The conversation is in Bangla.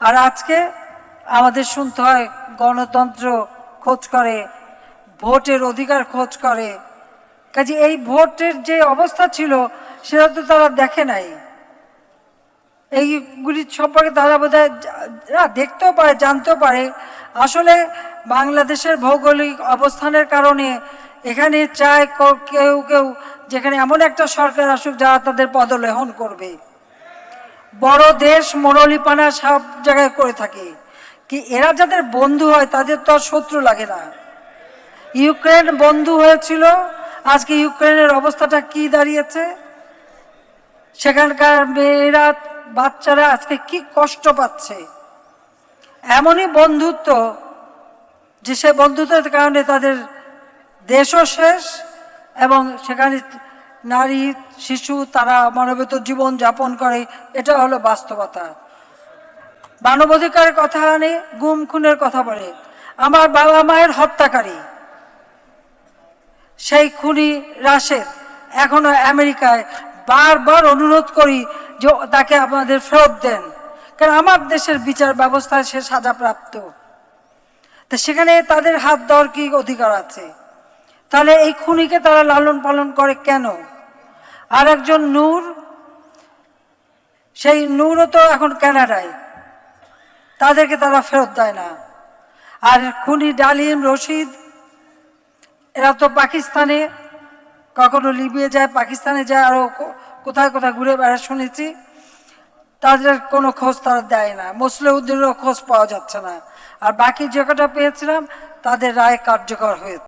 আর আজকে আমাদের শুনতে হয় গণতন্ত্র খোঁজ করে, ভোটের অধিকার খোঁজ করে। কাজে এই ভোটের যে অবস্থা ছিল, সেটা তো তারা দেখে নাই। এইগুলি সম্পর্কে তারা বোধ হয় দেখতেও পারে, জানতেও পারে। আসলে বাংলাদেশের ভৌগোলিক অবস্থানের কারণে এখানে চায় কেউ কেউ, যেখানে এমন একটা সরকার আসুক যারা তাদের পদলেহন করবে। বড় দেশ মোরলিপানা সব জায়গায় করে থাকে। কি এরা যাদের বন্ধু হয়, তাদের তো আর শত্রু লাগে না। ইউক্রেন বন্ধু হয়েছিল, আজকে ইউক্রেনের অবস্থাটা কি দাঁড়িয়েছে? সেখানকার মেয়েরা, বাচ্চারা আজকে কি কষ্ট পাচ্ছে? এমনই বন্ধুত্ব, যে সে বন্ধুত্বের কারণে তাদের দেশও শেষ এবং সেখানে নারী, শিশু, তারা মানবিত জীবন যাপন করে, এটা হলো বাস্তবতা। মানবাধিকারের কথা আনে, গুম, খুনের কথা বলে। আমার বাবা মায়ের হত্যাকারী, সেই খুনি রাশেদ, এখনও আমেরিকায়। বারবার অনুরোধ করি যে তাকে আপনাদের ফেরত দেন। কারণ আমার দেশের বিচার ব্যবস্থায় সে সাজাপ্রাপ্ত। তো সেখানে তাদের হাত দেওয়ার কি অধিকার আছে? তাহলে এই খুনিকে তারা লালন পালন করে কেন? আর একজন নূর, সেই নূরও তো এখন কানাডায়। তাদেরকে তারা ফেরত দেয় না। আর খুনি ডালিম রশিদ, এরা তো পাকিস্তানে, কখনো লিবিয়ে যায়, পাকিস্তানে যায় আরও কোথায় কোথায় ঘুরে বেড়া শুনেছি। তাদের কোনো খোঁজ তারা দেয় না। মুসলিউদ্দিনেরও খোঁজ পাওয়া যাচ্ছে না। আর বাকি যে কটা পেয়েছিলাম, তাদের রায় কার্যকর হয়েছে।